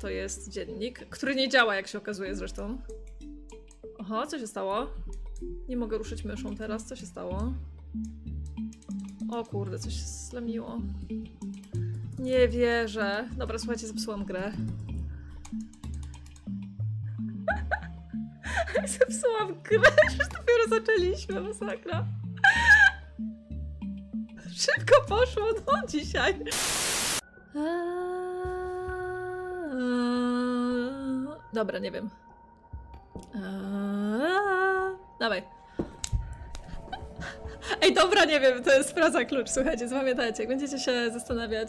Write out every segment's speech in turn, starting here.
to jest dziennik, który nie działa, jak się okazuje zresztą. Oho, co się stało? Nie mogę ruszyć myszą teraz, co się stało? O kurde, coś się slamiło. Nie wierzę. Dobra, słuchajcie, zepsułam grę. Zepsułam grę, już dopiero zaczęliśmy, masakra. Szybko poszło, no dzisiaj. Dobra, nie wiem. Eee, Dawaj. Ej, dobra, nie wiem, to jest fraza klucz, słuchajcie, zapamiętajcie, jak będziecie się zastanawiać.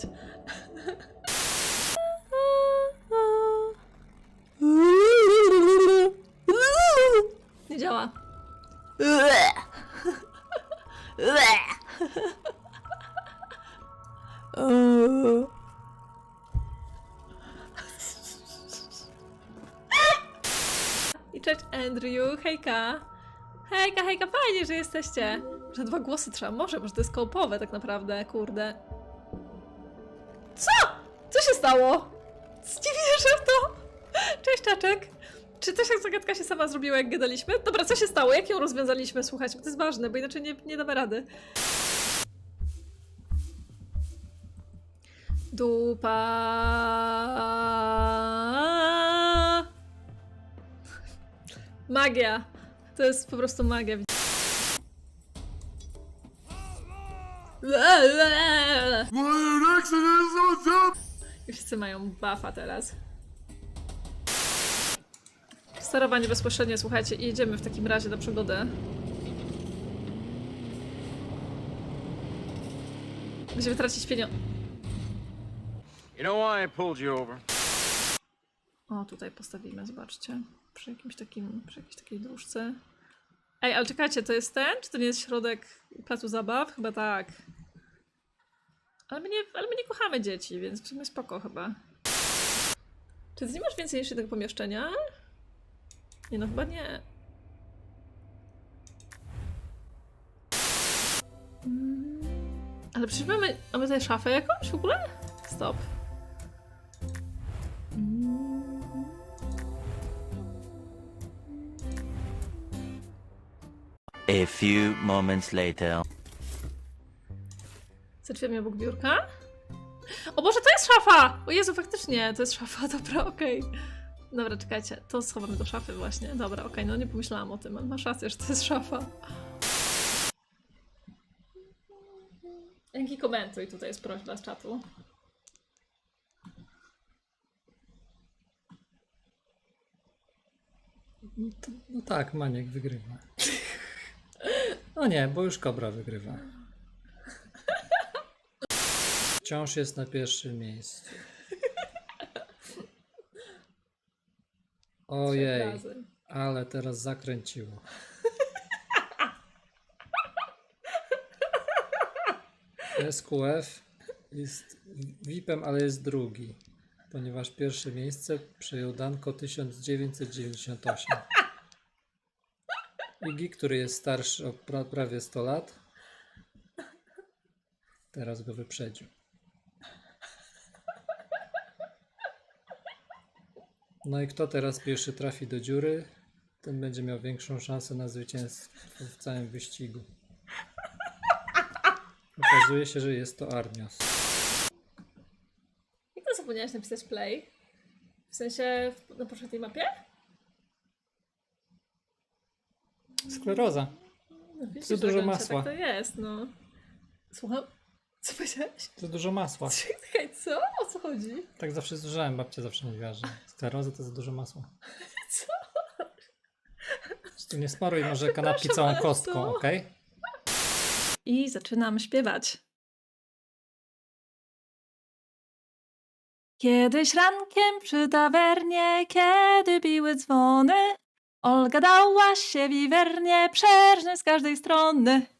Nie działa. I cześć Andrew, hejka. Hejka, hejka, fajnie, że jesteście. Że dwa głosy trzeba, może, może to jest kołpowe tak naprawdę, kurde. Co? Co się stało? Nie wierzę w to. Cześć, Czaczek. Czy też jak zagadka się sama zrobiła, jak gadaliśmy? Dobra, co się stało? Jak ją rozwiązaliśmy? Słuchajcie, bo to jest ważne, bo inaczej nie, nie damy rady. Dupa. Magia. To jest po prostu magia. Wszyscy mają buffa teraz. Sterowanie bezpośrednie, słuchajcie, i jedziemy w takim razie na przygodę. Będziemy tracić pieniądze. You know why I pulled you over? O, tutaj postawimy, zobaczcie. Przy jakimś takim, przy jakiejś takiej dróżce. Ej, ale czekajcie, to jest ten? Czy to nie jest środek placu zabaw? Chyba tak. Ale my nie, ale my nie kochamy dzieci, więc w sumie spoko chyba. Czy ty nie masz więcej niż jednego pomieszczenia? Nie no, chyba nie. Mm, Ale przecież mamy, mamy tutaj szafę jakąś w ogóle? Stop. A few moments later. Zaczynamy obok biurka. O Boże, to jest szafa! O Jezu, faktycznie, to jest szafa, dobra, okej. Dobra, czekajcie, to schowamy do szafy właśnie. Dobra, okej, no nie pomyślałam o tym, ale masz rację, że to jest szafa. Jaki komentuj, tutaj jest prośba z czatu. No, no tak, Maniek wygrywa. No nie, bo już Kobra wygrywa. Wciąż jest na pierwszym miejscu. Ojej, Razy. ale teraz zakręciło. SQF jest VIP-em, ale jest drugi, ponieważ pierwsze miejsce przejął Danko 1998. Igi, który jest starszy o pra prawie 100 lat, teraz go wyprzedził. No i kto teraz pierwszy trafi do dziury, ten będzie miał większą szansę na zwycięstwo w całym wyścigu. Okazuje się, że jest to Armios. Jak to zapomniałaś napisać play? W sensie na poprzedniej mapie? Skleroza. No, widzisz, Za dużo masła. Tak to jest, no. Słucham? Co powiedziałeś? Za dużo masła. Czekaj, co? O co chodzi? Tak zawsze słyszałem, babcia zawsze mówiła, że skleroza to za dużo masła. Co? Tu nie smaruj może kanapki całą bardzo. kostką, ok? I zaczynam śpiewać. Kiedyś rankiem przy tawernie, kiedy biły dzwony, Olga dała się wiwernie, przerżnąć z każdej strony.